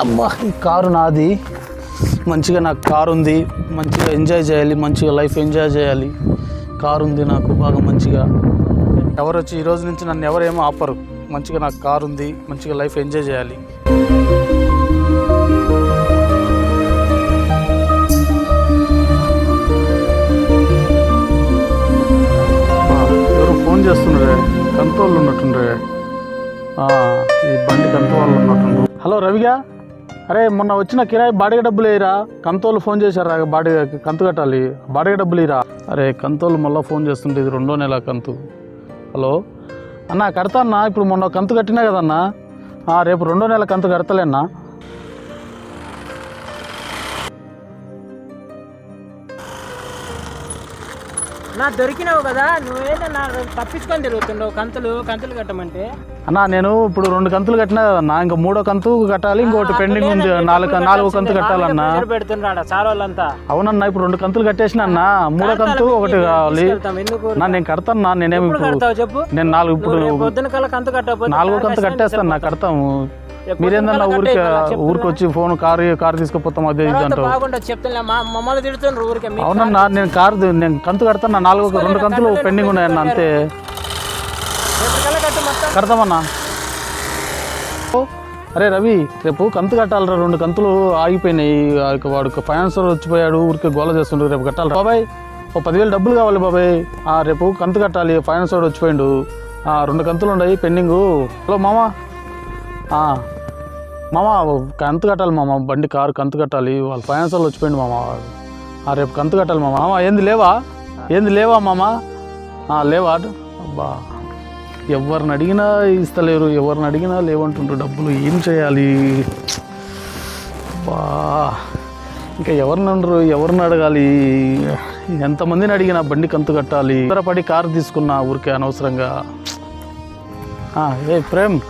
అబ్బా ఈ కారు నాది. మంచిగా నాకు కారు ఉంది. మంచిగా ఎంజాయ్ చేయాలి మంచిగా లైఫ్ ఎంజాయ్ చేయాలి. కారు ఉంది నాకు బాగా మంచిగా. ఎవరు వచ్చి ఈ రోజు నుంచి నన్ను ఎవరేమో ఆపరు. మంచిగా నాకు కారు ఉంది మంచిగా లైఫ్ ఎంజాయ్ చేయాలి. ఎవరు ఫోన్ చేస్తుండ్రే కంతోళ్ళు ఉన్నట్టుండ్రే. ఈ బండి కంట్రోల్ ఉన్నట్టుండ్రు. హలో రవిగా. అరే మొన్న వచ్చిన కిరాయి బాడిగ డబ్బులు వేయరా కంతోలు ఫోన్ చేశారా? బాడిగ కంతు కట్టాలి. బాడిగ డబ్బులు ఇరా అరే కంతోలు మళ్ళీ ఫోన్ చేస్తుంటే ఇది రెండో నెల కంతు. హలో? అన్న కడతా అన్న. ఇప్పుడు మొన్న కంతు కట్టినా కదన్నా? రేపు రెండో నెల కంతు కడతలేనా? నా దొరికినావు కదా నువ్వేంటే నా తప్పించుకొని తిరుగుతుండవు. కంతులు కంతులు కట్టమంటే. అన్న నేను ఇప్పుడు రెండు కంతులు కట్టినా కదన్నా ఇంకా మూడో కంతు కట్టాలి ఇంకోటి పెండింగ్ ఉంది. నాలుగు నాలుగు కంతు కట్టాలన్నా. పెడుతున్నాడు సార్ వాళ్ళంతా అవునన్నా ఇప్పుడు రెండు కంతులు కట్టేసిన అన్న మూడో కంతు ఒకటి కావాలి. నా నేను కడతాను నేనేమి ఇప్పుడు చెప్పు. నేను నాలుగు ఇప్పుడు నాలుగో కంతు కట్టేస్తాను నా. కడతాము. మీరేందన్నా ఊరికి ఊరికి వచ్చి ఫోన్ కారు కారు తీసుకుపోతాం అదే చెప్తున్నా. మమ్మల్ని ఊరికే అవునన్నా నేను కారు నేను కంతు కడతాను? నాలుగు రెండు కంతులు పెండింగ్ ఉన్నాయన్న అంతే. కడతామన్నా? అరే రవి రేపు కంతు కట్టాలరా రెండు కంతులు ఆగిపోయినాయి. వాడు ఫైనాన్సర్ వచ్చిపోయాడు ఊరికే గోల చేస్తుండ్రు రేపు కట్టాలి బాబాయ్ ఓ పదివేలు డబ్బులు కావాలి బాబాయ్. ఆ రేపు కంతు కట్టాలి ఫైనాన్స్ వాడు వచ్చిపోయిండు. ఆ, రెండు కంతులు ఉన్నాయి పెండింగు. హలో మామా. మామ కంతు కట్టాలి మామ బండి కారు కంతు కట్టాలి వాళ్ళ ఫైనాన్స్ వాళ్ళు వచ్చిపోయిండు మామ. ఆ, రేపు కంతు కట్టాలి మామ. మామ ఏంది లేవా? ఏంది లేవా మామ? లేవా అబ్బా ఎవరిని అడిగినా ఇస్తలేరు ఎవరిని అడిగినా లేవంటుండ్రు డబ్బులు. ఏం చేయాలి? బా ఇంకా ఎవరిని అనరు ఎవరిని అడగాలి? ఎంతమందిని అడిగినా బండి కంతు కట్టాలి. పడి కారు తీసుకున్నా ఊరికే అనవసరంగా. ఏ ప్రేమ్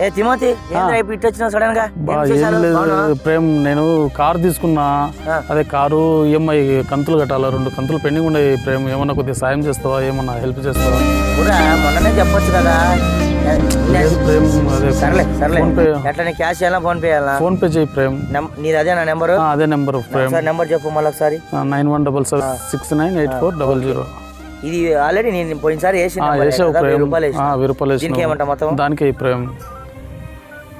ఏ తిమోతి ఇటు వచ్చినావు సడన్గా? ప్రేమ్ నేను కారు తీసుకున్నా. అదే కారు ఈఎంఐ కంతులు కట్టాలా రెండు కంతులు పెండింగ్ ఉన్నాయి ప్రేమ్. ఏమన్నా కొద్దిగా సాయం చేస్తావా? ఏమన్నా హెల్ప్ చేస్తావా? ఊరా, మొన్ననే చెప్పొచ్చు కదా. ప్రేమ్ అదే సర్లే సర్లే. ఎట్లా క్యాష్ చేయాలా ఫోన్ పే చేయాలా? ఫోన్ పే చేయి ప్రేమ్. నీది అదే నా నెంబరు అదే నెంబర్ ప్రేమ్. నెంబర్ చెప్పు మళ్ళీ ఒకసారి. Nine one double seven six nine eight four double zero. ఇది ఆల్రెడీ నేను పోయినసారి వేసిన రూపాయలు వేసిన. దీనికి. ఏమంటా మొత్తం? దానికి ప్రేమ్.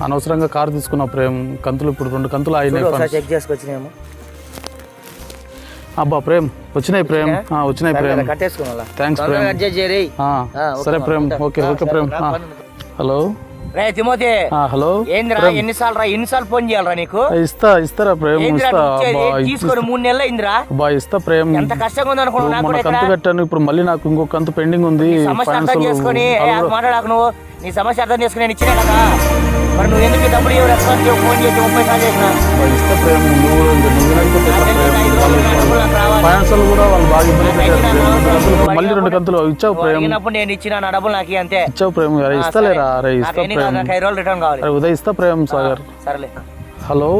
అనవసరంగా కారు తీసుకున్నా ప్రేమ్ కంతులు ఇప్పుడు రెండు కంతులు ఫండ్స్. చెక్ చేసుకొచ్చినేమో అబ్బా ప్రేమ్ వచ్చినాయి ప్రేమ్. వచ్చినాయి? ప్రేమ్. థ్యాంక్స్ ప్రేమ్. సరే Prem. Okay okay Prem. Hello? రే తిమోతి. హలో? ఏందిరా. ఎన్నిసార్లు రా ఎన్నిసార్లు ఫోన్ చేయాలరా నీకు? ఇస్తా ఇస్తారా ప్రేమ్? ఇస్తా. తీసుకొని మూడు నెలలు అయిందిరా. అబ్బా ఇస్తా ప్రేమ్. ఎంత కష్టంగా ఉంది అనుకున్నావు కంతు కట్టాను ఇప్పుడు మళ్ళీ నాకు ఇంకో కంతు పెండింగ్ ఉంది. సమస్య అర్థం చేసుకొని మాట్లాడకు నువ్వు. నీ సమస్య అర్థం చేసుకుని నేను ఇచ్చినా కదా మరి నువ్వు ఎందుకు ఈ డబ్బులు ఇవ్వ రెస్పాన్స్ చేయవు ఫోన్ చేసి ముప్పై సార్లు చేసిన? ప్రేమ్ నువ్వు నువ్వు కూడా వాళ్ళు బాగా ఇబ్బంది మళ్ళీ రెండు కంతులు ఇచ్చావు ప్రేమ్. అడిగినప్పుడు నేను ఇచ్చిన నా డబ్బులు నాకు అంతే. ఇచ్చావు ప్రేమ్ ఆ, ఇస్తలేరా. అరే ఇస్తా ప్రేమ్. ఐదు రోజులు రిటర్న్ కావాలి. అరే ఉదయ్ ఇస్తా ప్రేమ్ సాగర్. సరేలే. హలో?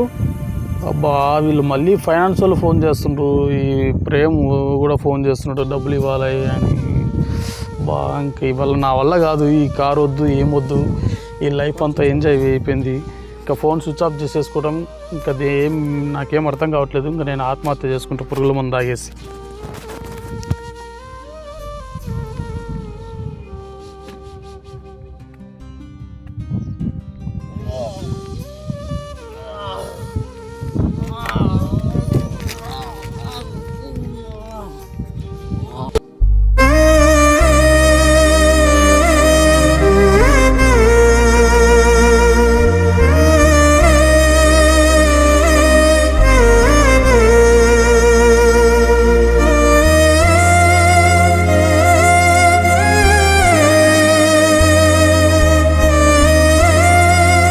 అబ్బా వీళ్ళు మళ్ళీ ఫైనాన్స్ వాళ్ళు ఫోన్ చేస్తుండ్రు. ఈ ప్రేమ్ కూడా ఫోన్ చేస్తున్నాడు డబ్బులు ఇవ్వాలి అని. బా ఇంకా ఇవాళ నా వల్ల కాదు ఈ కార్ వద్దు ఏం వద్దు. ఈ లైఫ్ అంతా ఎంజాయ్ అయిపోయింది. ఇంకా ఫోన్ స్విచ్ ఆఫ్ చేసేసుకోవడం ఇంకా అది ఏం నాకేం అర్థం కావట్లేదు. ఇంకా నేను ఆత్మహత్య చేసుకుంటా పురుగుల మందు తాగేసి.